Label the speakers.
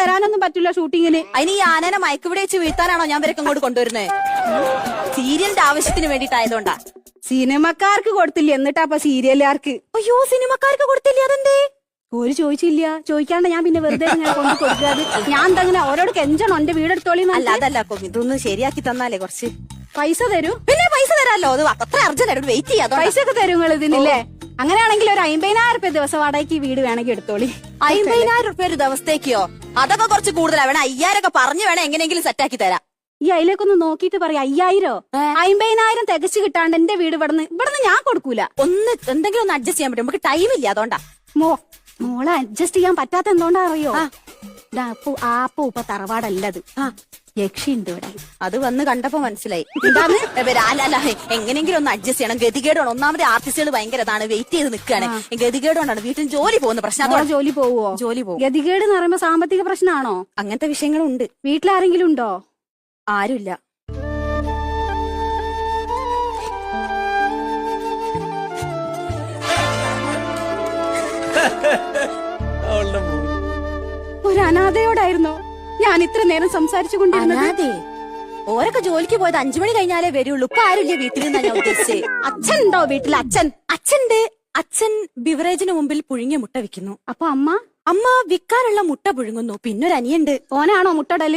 Speaker 1: തരാനൊന്നും പറ്റില്ല ഷൂട്ടിങ്ങിന്.
Speaker 2: അതിന് ഈ ആനനെ മയക്കുപിടി വെച്ച് വീഴ്ത്താനാണോ ഞാൻ ഇവരൊക്കെ ഇങ്ങോട്ട് കൊണ്ടുവരുന്നത് സീരിയലിന്റെ ആവശ്യത്തിന് വേണ്ടിട്ടായതുകൊണ്ടാ
Speaker 1: സിനിമക്കാർക്ക് കൊടുത്തില്ല? എന്നിട്ടാ അപ്പൊ സീരിയലുകാർക്ക്.
Speaker 2: അയ്യോ സിനിമക്കാർക്ക് കൊടുത്തില്ല? അതെന്തേ?
Speaker 1: ഒരു ചോദിച്ചില്ല. ചോദിക്കാണ്ട് ഞാൻ പിന്നെ വെറുതെ ഞാൻ കൊണ്ട് കൊടുക്കാതെ. ഞാൻ ഓരോട് കെഞ്ചണോ. എന്റെ വീടെടുത്തോളി
Speaker 2: അല്ല അതല്ല ഇതൊന്ന് ശരിയാക്കി തന്നാലേ കുറച്ച്.
Speaker 1: പൈസ തരൂ.
Speaker 2: പിന്നെ പൈസ തരാല്ലോ. അത് അത്ര അർജന്റ് വെയിറ്റ് ചെയ്യാം.
Speaker 1: പൈസ ഒക്കെ തരും നിങ്ങൾ ഇതിനില്ലേ അങ്ങനെയാണെങ്കിൽ ഒരു അമ്പതിനായിരം റുപ്യ ദിവസം വാടകയ്ക്ക് ഈ വീട് വേണമെങ്കിൽ എടുത്തോളി.
Speaker 2: അമ്പതിനായിരം റുപ്യ ഒരു ദിവസത്തേക്കോ? അതൊക്കെ കുറച്ച് കൂടുതലാ. വേണം അയ്യായിരം ഒക്കെ പറഞ്ഞു വേണം എങ്ങനെയെങ്കിലും സെറ്റാക്കി തരാം.
Speaker 1: ഈ അതിലേക്കൊന്ന് നോക്കിയിട്ട് പറയാം. അയ്യായിരോ. അമ്പതിനായിരം തികച്ചു കിട്ടാണ്ട് എന്റെ വീട് ഇവിടുന്ന് ഇവിടുന്ന് ഞാൻ കൊടുക്കൂല.
Speaker 2: ഒന്ന് എന്തെങ്കിലും ഒന്ന് അഡ്ജസ്റ്റ് ചെയ്യാൻ പറ്റും. നമുക്ക് ടൈം ഇല്ല അതുകൊണ്ടാ.
Speaker 1: മോ മോളെ അഡ്ജസ്റ്റ് ചെയ്യാൻ പറ്റാത്ത എന്തുകൊണ്ടാ അറിയോ? അപ്പു ആ അപ്പു ഇപ്പൊ തറവാടല്ലത്.
Speaker 2: ആ
Speaker 1: യക്ഷിണ്ട് ഇവിടെ.
Speaker 2: അത് വന്ന് കണ്ടപ്പോ മനസ്സിലായി.
Speaker 1: എന്താണ്?
Speaker 2: അല്ല എങ്ങനെങ്കിലും ഒന്ന് അഡ്ജസ്റ്റ് ചെയ്യണം. ഗതികേടാണ്. ഒന്നാമത് ആർട്ടിസ്റ്റുകൾ ഭയങ്കര ഇതാണ് വെയിറ്റ് ചെയ്ത് നിൽക്കുകയാണ് ഗതികേടുകൊണ്ടാണ് വീട്ടിൽ ജോലി പോകുന്ന പ്രശ്നം.
Speaker 1: ജോലി പോവോ?
Speaker 2: ജോലി പോകും.
Speaker 1: ഗതികേട് എന്ന് പറയുമ്പോ സാമ്പത്തിക പ്രശ്നമാണോ
Speaker 2: അങ്ങനത്തെ വിഷയങ്ങളുണ്ട്.
Speaker 1: വീട്ടിലാരെങ്കിലും ഉണ്ടോ?
Speaker 2: ആരുമില്ല.
Speaker 3: ha.
Speaker 1: ഒരു അനാഥയോടായിരുന്നോ. ഞാൻ ഇത്ര നേരം സംസാരിച്ചു കൊണ്ടിരുന്നത്.
Speaker 2: ഓരൊക്കെ ജോലിക്ക് പോയത് അഞ്ചു മണി കഴിഞ്ഞാലേ വരുള്ളൂ. ഇപ്പൊ ആരുമില്ല വീട്ടിൽ നിന്നാ ഞാൻ ഉദ്ദേശിച്ചത്
Speaker 1: അച്ഛൻ ഉണ്ടോ വീട്ടിൽ അച്ഛൻ.
Speaker 2: അച്ഛന്റെ അച്ഛൻ ബിവറേജിന് മുമ്പിൽ പുഴുങ്ങിയ മുട്ട വിൽക്കുന്നു.
Speaker 1: അപ്പൊ അമ്മ?
Speaker 2: അമ്മ വിൽക്കാനുള്ള മുട്ട പുഴുങ്ങുന്നു. പിന്നൊരു അനിയുണ്ട്
Speaker 1: ഓനാണോ മുട്ടടൽ?